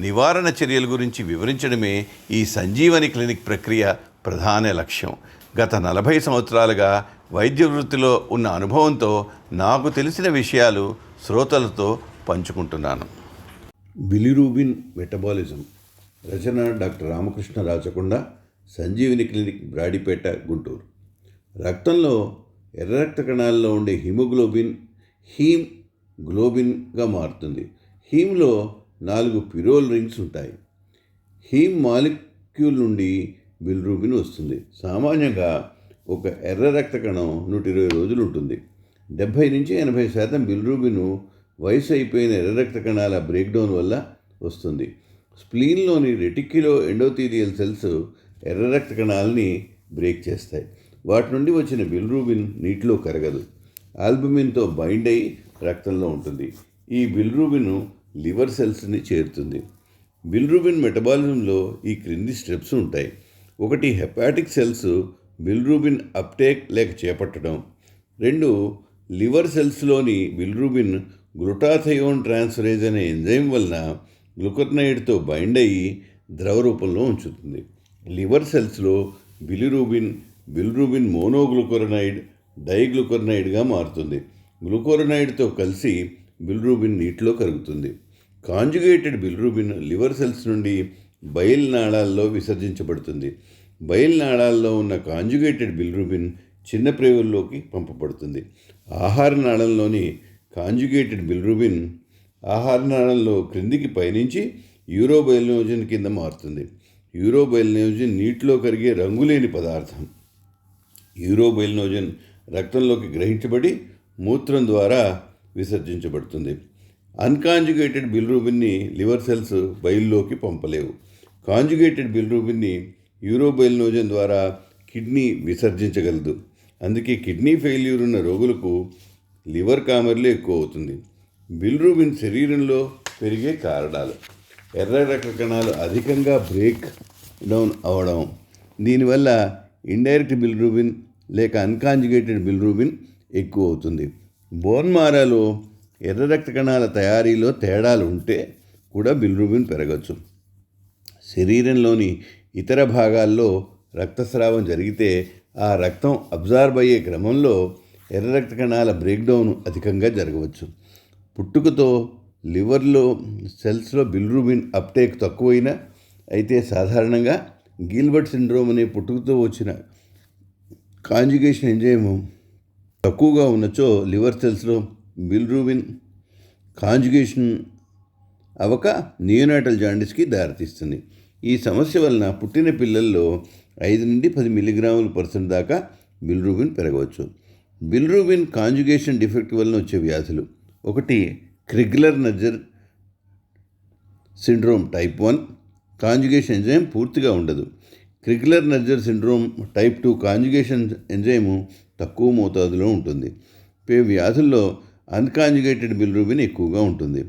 నివారణ చర్యల గురించి వివరించడమే ఈ సంజీవని క్లినిక్ ప్రక్రియ ప్రధాన లక్ష్యం. గత నలభై సంవత్సరాలుగా వైద్య వృత్తిలో ఉన్న అనుభవంతో నాకు తెలిసిన విషయాలు శ్రోతలతో పంచుకుంటున్నాను. Bilirubin metabolism. రచన డాక్టర్ రామకృష్ణ రాచకొండ సంజీవిని క్లినిక్ బ్రాడిపేట గుంటూరు. రక్తంలో ఎర్ర రక్త కణాల్లో ఉండే హిమోగ్లోబిన్ హీమ్ గ్లోబిన్గా మారుతుంది. హీమ్లో నాలుగు పిరోల్ రింగ్స్ ఉంటాయి. హీమ్ మాలిక్యూల్ నుండి బిల్రూబిన్ వస్తుంది. సామాన్యంగా ఒక ఎర్ర రక్త కణం నూట ఇరవై రోజులు ఉంటుంది. డెబ్భై నుంచి ఎనభై శాతం బిల్రూబిను వయసు అయిపోయిన ఎర్ర రక్త కణాల బ్రేక్డౌన్ వల్ల వస్తుంది. స్ప్లీన్లోని రెటిక్యులో ఎండోథీరియల్ సెల్స్ ఎర్ర రక్త కణాలని బ్రేక్ చేస్తాయి. వాటి నుండి వచ్చిన బిల్రూబిన్ నీటిలో కరగదు. ఆల్బుమిన్తో బైండ్ అయి రక్తంలో ఉంటుంది. ఈ బిల్రూబిన్ లివర్ సెల్స్ని చేరుతుంది. బిల్రూబిన్ మెటబాలిజంలో ఈ క్రింది స్టెప్స్ ఉంటాయి. ఒకటి హెపాటిక్ సెల్స్ బిల్రూబిన్ అప్టేక్ లేక చేపట్టడం. రెండు లివర్ సెల్స్లోని బిల్రూబిన్ గ్లుటాథయోన్ ట్రాన్స్ఫరేజ్ అనే ఎంజైమ్ వలన గ్లుకర్నైడ్తో బైండ్ అయ్యి ద్రవ రూపంలో ఉంచుతుంది. లివర్ సెల్స్లో బిలిరూబిన్ బిల్రూబిన్ మోనోగ్లుకోరనైడ్ డైగ్లుకోరనైడ్గా మారుతుంది. గ్లుకోరనైడ్తో కలిసి బిల్రూబిన్ నీటిలో కరుగుతుంది. కాంజుగేటెడ్ బిల్రూబిన్ లివర్ సెల్స్ నుండి బయల్ నాళాల్లో విసర్జించబడుతుంది. బయల్ నాళాల్లో ఉన్న కాంజుగేటెడ్ బిల్రూబిన్ చిన్న ప్రేవుల్లోకి పంపబడుతుంది. ఆహార నాళంలోని కాంజుగేటెడ్ బిల్రూబిన్ ఆహార నాళంలో క్రిందికి పయనించి యూరోబైల్నోజన్ కింద మారుతుంది. యూరోబైల్నోజన్ నీటిలో కరిగే రంగులేని పదార్థం. యూరోబైల్నోజన్ రక్తంలోకి గ్రహించబడి మూత్రం ద్వారా విసర్జించబడుతుంది. అన్కాంజుగేటెడ్ బిల్రూబిన్ని లివర్ సెల్స్ బయల్లోకి పంపలేవు. కాంజుగేటెడ్ బిల్రూబిన్ని యూరోబైల్నోజన్ ద్వారా కిడ్నీ విసర్జించగలదు. అందుకే కిడ్నీ ఫెయిల్యూర్ ఉన్న రోగులకు లివర్ కామర్లు ఎక్కువ అవుతుంది. బిల్రూబిన్ శరీరంలో పెరిగే కారణాలు. ఎర్ర రక్త కణాలు అధికంగా బ్రేక్ డౌన్ అవడం. దీనివల్ల ఇండైరెక్ట్ బిల్రూబిన్ లేక అన్కాంజుగేటెడ్ బిల్రూబిన్ ఎక్కువ అవుతుంది. బోన్ మారాలో ఎర్ర రక్త కణాల తయారీలో తేడాలు ఉంటే కూడా బిల్రూబిన్ పెరగచ్చు. శరీరంలోని ఇతర భాగాల్లో రక్తస్రావం జరిగితే ఆ రక్తం అబ్జార్బ్ అయ్యే క్రమంలో ఎర్ర రక్త కణాల బ్రేక్డౌన్ అధికంగా జరగవచ్చు. పుట్టుకతో లివర్లో సెల్స్లో బిల్రూబిన్ అప్టేక్ తక్కువైనా అయితే సాధారణంగా గిల్బర్ట్ సిండ్రోమ్ అనే పుట్టుకతో వచ్చిన కాంజుగేషన్ ఎంజైము తక్కువగా ఉన్నచో లివర్ సెల్స్లో బిల్రూబిన్ కాంజుగేషన్ అవక నియోనాటల్ జాండిస్కి దారితీస్తుంది. ఈ సమస్య వలన పుట్టిన పిల్లల్లో ఐదు నుండి పది మిల్లీగ్రాముల పర్సెంట్ దాకా బిల్రూబిన్ పెరగవచ్చు. బిల్రూబిన్ కాంజుగేషన్ డిఫెక్ట్ వలన వచ్చే వ్యాధులు ఒకటి Crigler Najjar syndrome type one conjugation enzyme పూర్తిగా ఉండదు. Crigler Najjar syndrome type two conjugation enzyme తక్కువ మోతాదులో ఉంటుంది. పే వ్యాధుల్లో అన్కాంజుగేటెడ్ బిల్రూబిన్ ఎక్కువగా ఉంటుంది.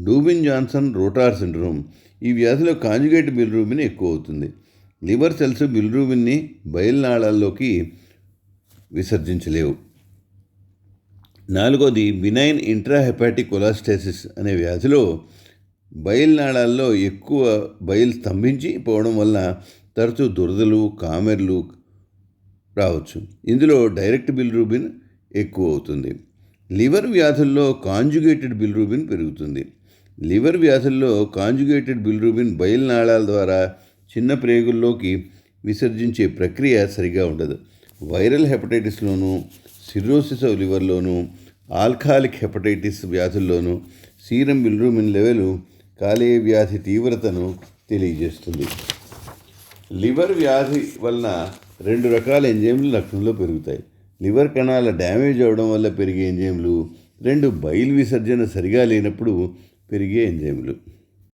డూబిన్ జాన్సన్ రోటార్ సిండ్రోమ్ ఈ వ్యాధిలో కాంజుగేట్ బిల్రూబిన్ ఎక్కువ అవుతుంది. లివర్ సెల్స్ బిల్రూబిన్ని బయల్నాళాల్లోకి విసర్జించలేవు. నాలుగోది బినైన్ ఇంట్రాహెపాటిక్ కొలాస్టేసిస్ అనే వ్యాధిలో బయల్నాళాల్లో ఎక్కువ బయలు స్తంభించి పోవడం వల్ల తరచూ దురదలు కామెర్లు రావచ్చు. ఇందులో డైరెక్ట్ బిల్రూబిన్ ఎక్కువ అవుతుంది. లివర్ వ్యాధుల్లో కాంజుగేటెడ్ బిల్రూబిన్ పెరుగుతుంది. లివర్ వ్యాధుల్లో కాంజుగేటెడ్ బిల్రూబిన్ బయల్ నాళాల ద్వారా చిన్న ప్రేగుల్లోకి విసర్జించే ప్రక్రియ సరిగా ఉండదు. వైరల్ హెపటైటిస్లోనూ సిర్రోసిస్ ఆఫ్ లివర్లోనూ ఆల్కహాలిక్ హెపటైటిస్ వ్యాధుల్లోనూ సీరం బిల్రూమిన్ లెవెల్ కాలేయ వ్యాధి తీవ్రతను తెలియజేస్తుంది. లివర్ వ్యాధి వలన రెండు రకాల ఎంజైమ్లు రక్తంలో పెరుగుతాయి. లివర్ కణాల డ్యామేజ్ అవడం వల్ల పెరిగే ఎంజైమ్లు రెండు బయలు విసర్జన సరిగా లేనప్పుడు పెరిగే ఎంజైమ్లు.